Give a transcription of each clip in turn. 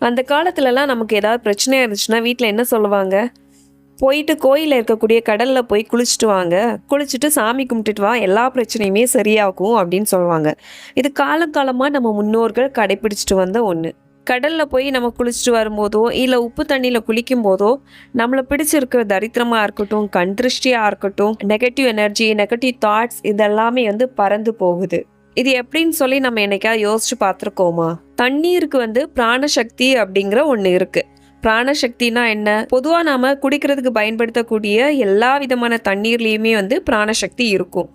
அந்த காலத்துலலாம் நமக்கு ஏதாவது பிரச்சனையாக இருந்துச்சுன்னா வீட்டில் என்ன சொல்லுவாங்க? போயிட்டு கோயிலில் இருக்கக்கூடிய கடலில் போய் குளிச்சுட்டு வாங்க. குளிச்சுட்டு சாமி கும்பிட்டுட்டு வா. எல்லா பிரச்சனையுமே சரியாகும் அப்படின்னு சொல்லுவாங்க. இது காலங்காலமாக நம்ம முன்னோர்கள் கடைபிடிச்சிட்டு வந்த ஒன்று கடலில் போய் நம்ம குளிச்சுட்டு வரும்போதோ இல்லை உப்பு தண்ணியில் குளிக்கும் போதோ நம்மளை பிடிச்சிருக்கிற தரித்திரமாக இருக்கட்டும் கண் திருஷ்டியாக இருக்கட்டும் நெகட்டிவ் எனர்ஜி நெகட்டிவ் தாட்ஸ் இதெல்லாமே வந்து பறந்து போகுது. இது எப்படின்னு சொல்லி நம்ம என்னைக்கா யோசிச்சு பார்த்துருக்கோமா? தண்ணீருக்கு வந்து பிராணசக்தி அப்படிங்கிற ஒன்று இருக்கு. பிராணசக்தினா என்ன? பொதுவாக நாம் குடிக்கிறதுக்கு பயன்படுத்தக்கூடிய எல்லா விதமான தண்ணீர்லேயுமே வந்து பிராணசக்தி இருக்கும்.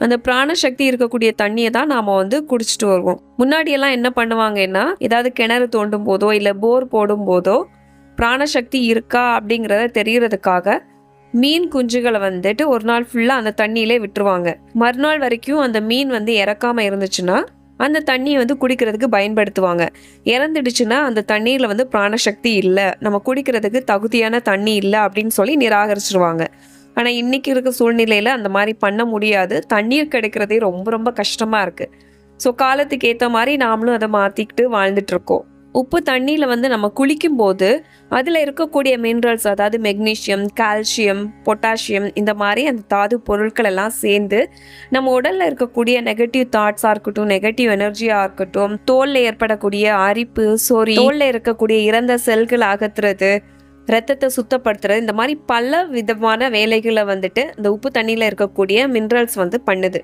அந்த பிராணசக்தி இருக்கக்கூடிய தண்ணியை தான் நாம வந்து குடிச்சிட்டு வருவோம். முன்னாடியெல்லாம் என்ன பண்ணுவாங்கன்னா ஏதாவது கிணறு தோண்டும் போதோ இல்லை போர் போடும் போதோ பிராணசக்தி இருக்கா அப்படிங்கிறத தெரியறதுக்காக மீன் குஞ்சுகளை வந்துட்டு ஒரு நாள் ஃபுல்லாக அந்த தண்ணியிலே விட்டுருவாங்க. மறுநாள் வரைக்கும் அந்த மீன் வந்து இறக்காமல் இருந்துச்சுன்னா அந்த தண்ணியை வந்து குடிக்கிறதுக்கு பயன்படுத்துவாங்க. இறந்துடுச்சுன்னா அந்த தண்ணீரில் வந்து பிராணசக்தி இல்லை. நம்ம குடிக்கிறதுக்கு தகுதியான தண்ணி இல்லை அப்படின்னு சொல்லி நிராகரிச்சிருவாங்க. ஆனால் இன்னைக்கு இருக்க சூழ்நிலையில் அந்த மாதிரி பண்ண முடியாது. தண்ணீர் கிடைக்கிறதே ரொம்ப ரொம்ப கஷ்டமாக இருக்குது ஸோ காலத்துக்கு ஏற்ற மாதிரி நாமளும் அதை மாற்றிக்கிட்டு வாழ்ந்துட்டுருக்கோம் இருக்கோம். உப்பு தண்ணியில் வந்து நம்ம குளிக்கும் போது அதில் இருக்கக்கூடிய மினரல்ஸ் அதாவது மெக்னீஷியம் கால்சியம் பொட்டாசியம் இந்த மாதிரி அந்த தாது பொருட்கள் எல்லாம் சேர்ந்து நம்ம உடல்ல இருக்கக்கூடிய நெகட்டிவ் தாட்ஸாக இருக்கட்டும் நெகட்டிவ் எனர்ஜியாக இருக்கட்டும் தோல்ல ஏற்படக்கூடிய அரிப்பு சோரி தோல்ல இருக்கக்கூடிய இறந்த செல்கள் அகற்றுறது ரத்தத்தை சுத்தப்படுத்துறது இந்த மாதிரி பல விதமான வேலைகளை வந்துட்டு இந்த உப்பு தண்ணியில் இருக்கக்கூடிய மினரல்ஸ் வந்து பண்ணுது.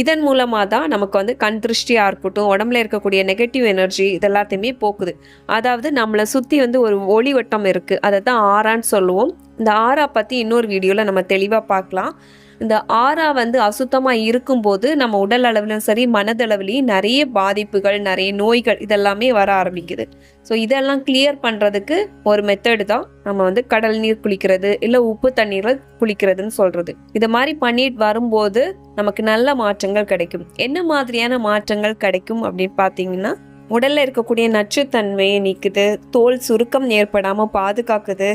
இதன் மூலமாக தான் நமக்கு வந்து கண் திருஷ்டியாக இருக்கட்டும் உடம்புல இருக்கக்கூடிய நெகட்டிவ் எனர்ஜி இதெல்லாத்தையுமே போக்குது. அதாவது நம்மளை சுற்றி வந்து ஒரு ஒளி வட்டம் இருக்குது அதை தான் ஆறான்னு சொல்லுவோம். இந்த ஆறா பற்றி இன்னொரு வீடியோவில் நம்ம தெளிவாக பார்க்கலாம். இந்த ஆறா வந்து அசுத்தமாக இருக்கும்போது நம்ம உடல் அளவிலும் சரி மனதளவுலையும் நிறைய பாதிப்புகள் நிறைய நோய்கள் இதெல்லாமே வர ஆரம்பிக்குது. ஸோ இதெல்லாம் கிளியர் பண்ணுறதுக்கு ஒரு மெத்தடு தான் நம்ம வந்து கடல் நீர் குளிக்கிறது இல்லை உப்பு தண்ணீரில் குளிக்கிறதுன்னு சொல்கிறது இது மாதிரி பண்ணிட்டு வரும்போது நமக்கு நல்ல மாற்றங்கள் கிடைக்கும். என்ன மாதிரியான மாற்றங்கள் கிடைக்கும் அப்படின்னு பார்த்தீங்கன்னா உடலில் இருக்கக்கூடிய நச்சுத்தன்மையை நீக்குது தோல் சுருக்கம் ஏற்படாமல் பாதுகாக்குது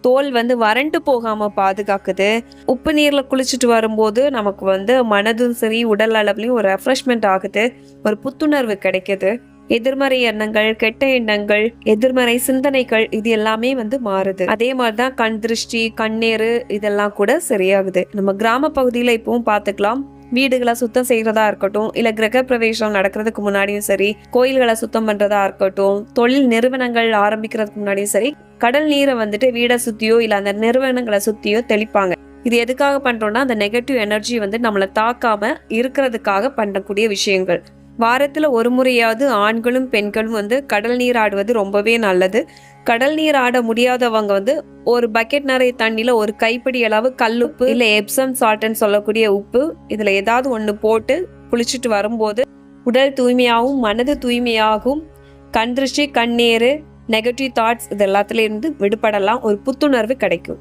தோல் வந்து வறண்டு போகாமல் பாதுகாக்குது. உப்பு நீரில் குளிச்சுட்டு வரும்போது நமக்கு வந்து மனதும் சரி உடல் அளவுலையும் ஒரு ரெஃப்ரெஷ்மெண்ட் ஆகுது. ஒரு புத்துணர்வு கிடைக்குது. எதிர்மறை எண்ணங்கள் கெட்ட எண்ணங்கள் எதிர்மறை சிந்தனைகள் இது எல்லாமே வந்து மாறுது. அதே மாதிரிதான் கண் திருஷ்டி கண்ணீர் இதெல்லாம் கூட சரியாகுது. நம்ம கிராம பகுதியில இப்பவும் பார்த்துக்கலாம். வீடுகளை சுத்தம் செய்யறதா இருக்கட்டும் இல்ல கிரக பிரவேசம் நடக்கிறதுக்கு முன்னாடியும் சரி கோயில்களை சுத்தம் பண்றதா இருக்கட்டும் தொழில் நிறுவனங்கள் ஆரம்பிக்கிறதுக்கு முன்னாடியும் சரி கடல் நீரை வந்துட்டு வீடை சுத்தியோ இல்ல அந்த நிறுவனங்களை சுத்தியோ தெளிப்பாங்க. இது எதுக்காக பண்றோம்னா அந்த நெகட்டிவ் எனர்ஜி வந்து நம்மளை தாக்காம இருக்கிறதுக்காக பண்ணக்கூடிய விஷயங்கள். வாரத்துல ஒரு முறையாவது ஆண்களும் பெண்களும் வந்து கடல் நீர் ஆடுவது ரொம்பவே நல்லது. கடல் நீர் ஆட முடியாதவங்க வந்து ஒரு பக்கெட் நிறைய தண்ணியில ஒரு கைப்பிடி அளவு கல்லுப்பு இல்ல எப்சம் சால்ட்னு சொல்லக்கூடிய உப்பு இதுல ஏதாவது ஒண்ணு போட்டு குளிச்சுட்டு வரும்போது உடல் தூய்மையாகவும் மனது தூய்மையாகும் கண் திருஷ்டி கண்ணீர் நெகட்டிவ் தாட்ஸ் இது எல்லாத்துலேருந்து விடுபடலாம். ஒரு புத்துணர்வு கிடைக்கும்.